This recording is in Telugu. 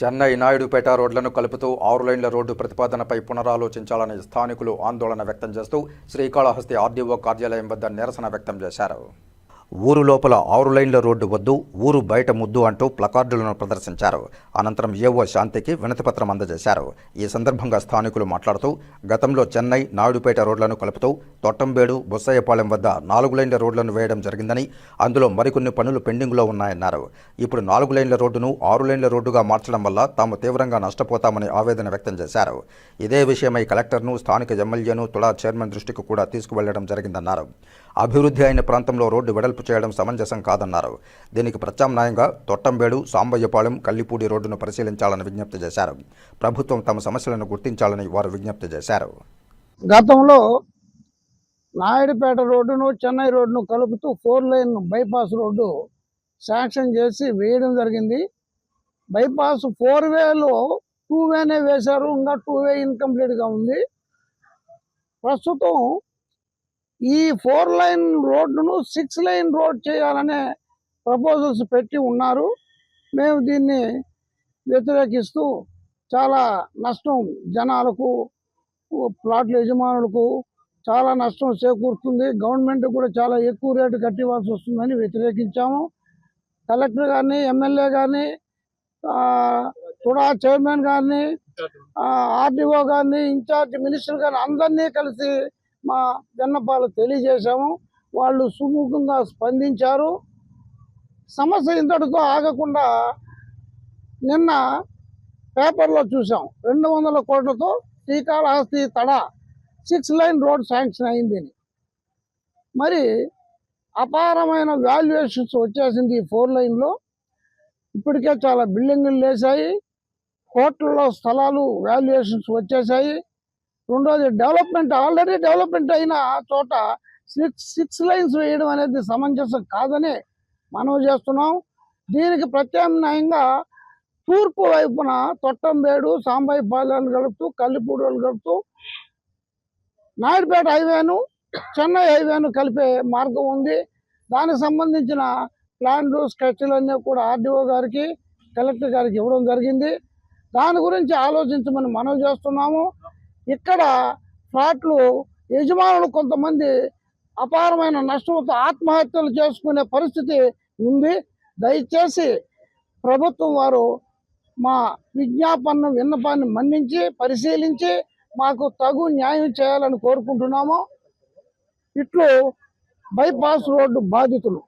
చెన్నై నాయుడుపేట రోడ్లను కలుపుతూ ఆరు లైన్ల రోడ్డు ప్రతిపాదనపై పునరాలోచించాలని స్థానికులు ఆందోళన వ్యక్తం చేస్తూ శ్రీకాళహస్తి ఆర్డీఓ కార్యాలయం వద్ద నిరసన వ్యక్తం చేశారు. ఊరు లోపల ఆరు లైన్ల రోడ్డు వద్దు ఊరు బయట ముద్దు అంటూ ప్లకార్డులను ప్రదర్శించారు. అనంతరం ఏవో శాంతికి వినతిపత్రం అందజేశారు. ఈ సందర్భంగా స్థానికులు మాట్లాడుతూ గతంలో చెన్నై నాయుడుపేట రోడ్లను కలుపుతూ తొట్టంబేడు బొస్సయ్యపాలెం వద్ద నాలుగు లైన్ల రోడ్లను వేయడం జరిగిందని అందులో మరికొన్ని పనులు పెండింగ్లో ఉన్నాయన్నారు. ఇప్పుడు నాలుగు లైన్ల రోడ్డును ఆరు లైన్ల రోడ్డుగా మార్చడం వల్ల తాము తీవ్రంగా నష్టపోతామని ఆవేదన వ్యక్తం చేశారు. ఇదే విషయమై కలెక్టర్ను స్థానిక ఎమ్మెల్యేను తుడా చైర్మన్ దృష్టికి కూడా తీసుకువెళ్ళడం జరిగిందన్నారు. అభివృద్ధి అయిన ప్రాంతంలో రోడ్డు వెడల్పు చేయడం సమంజసం కాదన్నారు. దీనికి ప్రత్యామ్నాయంగా తొట్టంబేడు సాంబయ్యపాలెం కల్లిపూడి రోడ్డును పరిశీలించాలని విజ్ఞప్తి చేశారు. ప్రభుత్వం తమ సమస్యలను గుర్తించాలని వారు విజ్ఞప్తి చేశారు. గతంలో నాయుడుపేట రోడ్డును చెన్నై రోడ్డును కలుపుతూ four lane bypass road sanction చేసి వేయడం జరిగింది. బైపాస్ ఫోర్ వేలో టూ వేనే వేశారు. ఇంకా టూ వే ఇన్కంప్లీట్గా ఉంది. ప్రస్తుతం ఈ ఫోర్ లైన్ రోడ్డును సిక్స్ లైన్ రోడ్ చేయాలనే ప్రపోజల్స్ పెట్టి ఉన్నారు. మేము దీన్ని వ్యతిరేకిస్తూ చాలా నష్టం జనాలకు ప్లాట్ల యజమానులకు చాలా నష్టం చేకూరుతుంది. గవర్నమెంట్ కూడా చాలా ఎక్కువ రేటు కట్టివ్వాల్సి వస్తుందని వ్యతిరేకించాము. కలెక్టర్ గారిని ఎమ్మెల్యే గారిని తుడా చైర్మన్ గారిని ఆర్డీఓ గారిని ఇన్ఛార్జ్ మినిస్టర్ గారిని అందరినీ కలిసి మా విన్నపాలు తెలియజేశాము. వాళ్ళు సుముఖంగా స్పందించారు. సమస్య ఇంతటితో ఆగకుండా నిన్న పేపర్లో చూసాం రెండు వందల కోట్లతో Srikalahasti Tada six lane road sanction అయింది మరి అపారమైన వాల్యుయేషన్స్ వచ్చేసింది ఈ ఫోర్ లైన్లో. ఇప్పటికే చాలా బిల్డింగులు లేసాయి కోట్లలో స్థలాలు వాల్యుయేషన్స్ వచ్చేసాయి రెండోది డెవలప్మెంట్ ఆల్రెడీ డెవలప్మెంట్ అయిన చోట సిక్స్ సిక్స్ లైన్స్ వేయడం అనేది సమంజసం కాదని మనం చేస్తున్నాం. దీనికి ప్రత్యామ్నాయంగా తూర్పు వైపున తొట్టంబేడు సాంబాయిపాలెం కలుపుతూ కల్లిపూడలు కలుపుతూ నాయుడుపేట హైవేను చెన్నై హైవేను కలిపే మార్గం ఉంది. దానికి సంబంధించిన ప్లాన్లు స్కెచ్లు అన్నీ కూడా ఆర్డీఓ గారికి కలెక్టర్ గారికి ఇవ్వడం జరిగింది. దాని గురించి ఆలోచించమని మనం చేస్తున్నాము. ఇక్కడ ఫ్లాట్లు యజమానులు కొంతమంది అపారమైన నష్టంతో ఆత్మహత్యలు చేసుకునే పరిస్థితి ఉంది. దయచేసి ప్రభుత్వం వారు మా విజ్ఞాపన విన్నపాన్ని మన్నించి పరిశీలించి మాకు తగు న్యాయం చేయాలని కోరుకుంటున్నాము. ఇట్లు బైపాస్ రోడ్డు బాధితులు.